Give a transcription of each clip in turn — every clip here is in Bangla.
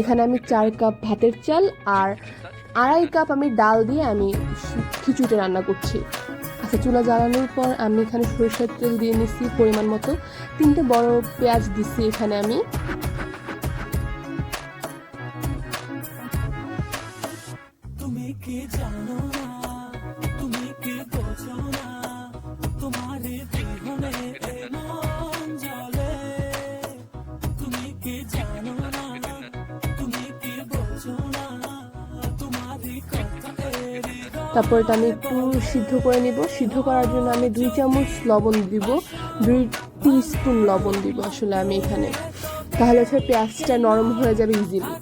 এখানে আমি চার কাপ ভাতের চাল আর আড়াই কাপ আমি ডাল দিয়ে আমি খিচুড়িটা রান্না করছি। আচ্ছা চুলা জ্বালানোর পর আমি এখানে সরিষার তেল দিয়ে নিচ্ছি পরিমাণ মতো। তিনটে বড় পেঁয়াজ দিচ্ছি এখানে আমি। তারপর এটা আমি একটু সিদ্ধ করে নিব। সিদ্ধ করার জন্য আমি দুই চামচ লবণ দিব। দুই স্পুন লবণ দিব আসলে আমি এখানে। তাহলে হচ্ছে পেঁয়াজটা নরম হয়ে যাবে ইজিলি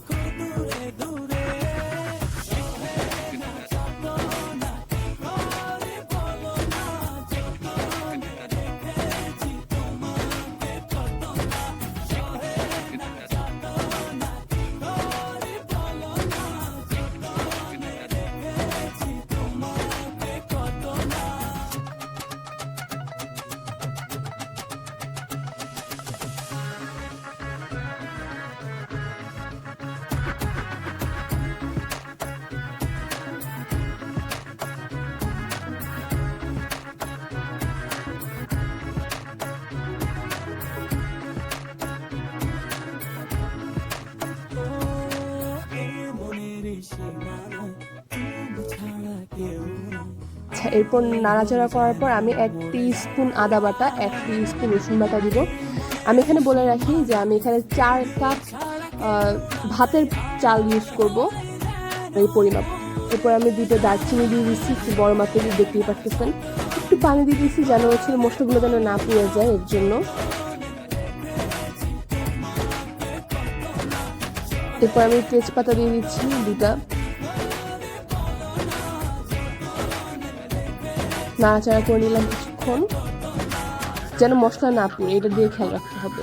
এরপর নাড়াচাড়া করার পর আমি এক স্পুন আদা বাটা, এক স্পুন রসুন বাটা দিব। আমি এখানে বলে রাখি যে আমি এখানে চার কাপ ভাতের চাল ইউজ করব। এই পরিমাপ। এরপর আমি দুটো দারচিনি দিয়ে দিচ্ছি, একটু বড় মাত্রা দিয়ে দেখতেই পাচ্ছেন। একটু পানি দিয়ে দিচ্ছি যেন হচ্ছে মশলাগুলো যেন না পুড়ে যায় এর জন্য। এরপর আমি তেজপাতা দিয়ে দিচ্ছি দুটা। নাড়াচাড়া করে নিলাম কিছুক্ষণ। যেন মশলা না পুড়ে এটা দিয়ে খেয়াল রাখতে হবে।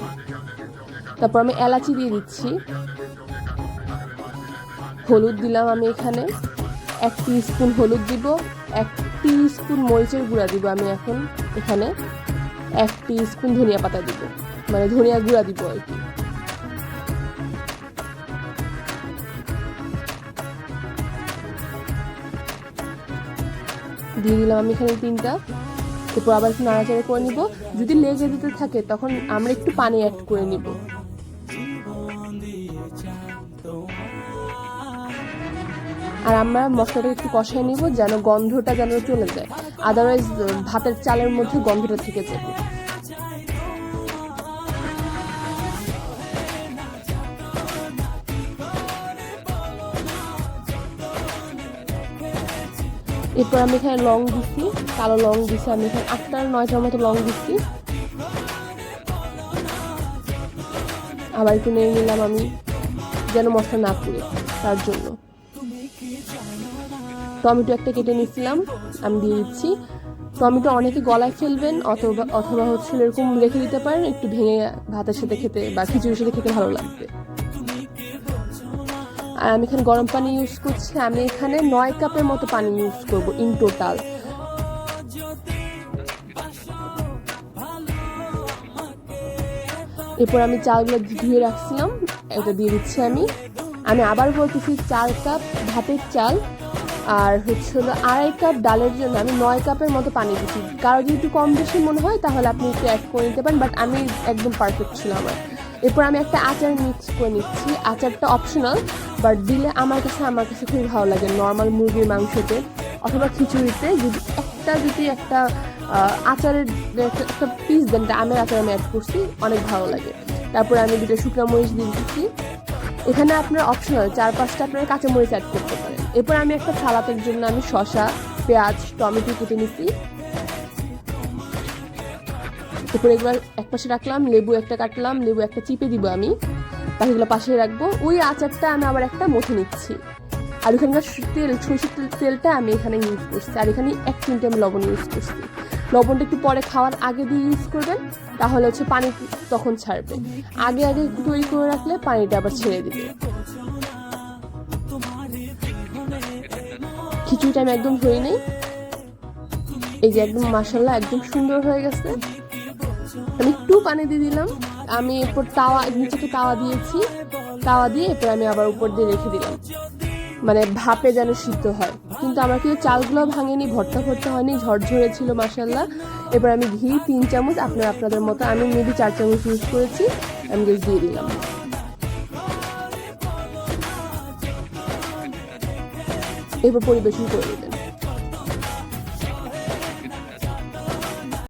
তারপর আমি এলাচি দিয়ে দিচ্ছি। হলুদ দিলাম আমি এখানে। এক স্পুন হলুদ দিব, এক স্পুন মরিচের গুঁড়া দিব আমি এখন এখানে। এক স্পুন ধনিয়া পাতা দিব। মানে ধনিয়া গুঁড়া দিব আর কি। দিয়ে দিলাম আমি এখানে তিনটা। এরপর আবার একটু নাড়াচাড়া করে নিব। যদি লেগে দিতে থাকে, তখন আমরা একটু পানি অ্যাড করে নিব। আর আমরা মশলাটা একটু কষায় নিব, যেন গন্ধটা যেন চলে যায়। আদারওয়াইজ ভাতের চালের মধ্যে গন্ধটা থেকে যাবে। এরপর আমি এখানে লং দিচ্ছি, কালো লং দিচ্ছি আমি এখানে আটটা নয়টার মতো লং দিচ্ছি। আবার একটু নিয়ে নিলাম আমি, যেন মশলা না পুড়ে, তার জন্য। টমেটো একটা কেটে নিচ্ছিলাম, আমি দিয়ে দিচ্ছি। টমেটো অনেকে গলায় ফেলবেন, অথবা অথবা হচ্ছে এরকম রেখে দিতে পারেন, একটু ভেঙে ভাতের সাথে খেতে বা খিচুড়ির সাথে খেতে ভালো লাগবে। আর আমি এখানে গরম পানি ইউজ করছি। আমি এখানে নয় কাপের মতো পানি ইউজ করব ইন টোটাল এরপর আমি চালগুলো ধুয়ে রাখছিলাম, এটা দিয়ে দিচ্ছি আমি। আমি আবার বলতেছি চার কাপ ভাতের চাল, আর হচ্ছে হলো আড়াই কাপ ডালের জন্য আমি নয় কাপের মতো পানি দিচ্ছি। কারও যদি একটু কম বেশি মনে হয়, তাহলে আপনি একটু অ্যাড করে নিতে পারেন বাট আমি একদম পারফেক্ট ছিল আমার এরপর আমি একটা আচার মিক্স করে নিচ্ছি। আচারটা অপশনাল বাট দিলে আমার কাছে আমার কাছে খুবই ভালো লাগে নর্মাল মুরগির মাংসতে অথবা খিচুড়িতে যদি একটা যদি একটা আচারের একটা- পিস দেন আমের আচার আমি অ্যাড করছি, অনেক ভালো লাগে। তারপরে আমি দুটো শুকনো মরিচ দিয়ে দিচ্ছি। এখানে আপনার অপশনাল চার পাঁচটা আপনার কাঁচামরিচ অ্যাড করতে পারেন। এরপর আমি একটা সালাতের জন্য আমি শসা, পেঁয়াজ, টমেটো কেটে নিচ্ছি। এরপর এগুলো এক পাশে রাখলাম, লেবু একটা কাটলাম, লেবু একটা চিপে দিব আমি। বাকিগুলো পাশে রাখব। ওই আচারটা আমি আবার একটা মথে নিচ্ছি। আর ওখানকার তেল, সরষের তেল- তেলটা আমি এখানে ইউজ করছি। আর এখানে এক চিমটে আমি লবণ ইউজ করছি। লবণটা একটু পরে খাওয়ার আগে দিয়ে ইউজ করবেন, তাহলে হচ্ছে পানি তখন ছাড়বে। আগে আগে তৈরি করে রাখলে পানিটা আবার ছেড়ে দিবে। খিচুড়িটা আমি একদম ধুয়ে নেই। এই যে একদম মাসাল্লাহ একদম সুন্দর হয়ে গেছে। আমি একটু পানি দিয়ে দিলাম। আমি এরপর তাওয়া, নিচে একটা তাওয়া দিয়েছি। তাওয়া দিয়ে এরপর আমি আবার উপর দিয়ে রেখে দিলাম। মানে ভাপে যেন সিদ্ধ হয়। কিন্তু আমার কিন্তু চালগুলো ভাঙেনি, ভর্তা ভর্তা হয়নি, ঝরঝরে ছিল মাসাল্লাহ এবার আমি ঘি, তিন চামচ, আপনার, আপনাদের মতো, আমি মেবি চার চামচ ইউজ করেছি, আমি জাস্ট দিয়ে দিলাম। এরপর পরিবেশন করে দেবেন